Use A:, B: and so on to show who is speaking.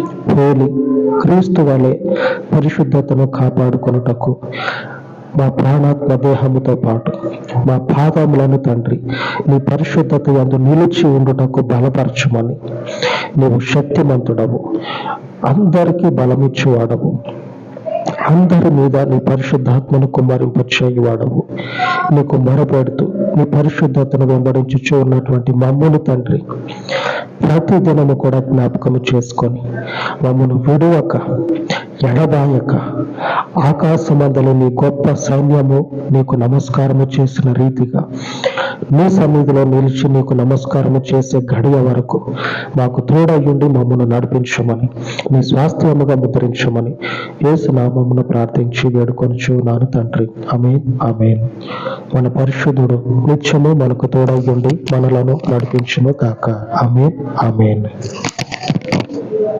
A: పోలి క్రీస్తు వలె పరిశుద్ధతను కాపాడుకొనుటకు మా ప్రాణాత్మ దేహముతో పాటు మా పాదములను తండ్రి నీ పరిశుద్ధత యందు నిలిచి ఉండుటకు బలపరచమని. నీవు శక్తిమంతుడవు అందరికీ బలమిచ్చేవాడవు. అందరి మీద నీ పరిశుద్ధాత్మను కుమ్మరింపు చేయువాడవు నీకు మొరపెడుతూ నీ పరిశుద్ధతను వెంబడించుచూ ఉన్నటువంటి మమ్మల్ని తండ్రి ప్రతి దినము కూడా జ్ఞాపకము చేసుకొని మమ్మల్ని విడువక ఎడబాయక ఆకాశమందలి నీ గొప్ప సైన్యము నీకు నమస్కారము చేసిన రీతిగా మీ సన్నిధిలో నిలిచి నీకు నమస్కారము చేసే గడియ వరకు మాకు తోడయ్యుండి మమ్మల్ని నడిపించమని మీ స్వాస్థ్యముగా ముద్రించమని ఏసునామమును ప్రార్థించి వేడుకొని నాను తండ్రి. అమేన్ అమేన్ మన పరిశుద్ధుడు నిత్యము మనకు తోడయ్యుండి మనలను నడిపించును కాక అమేన్ అమేన్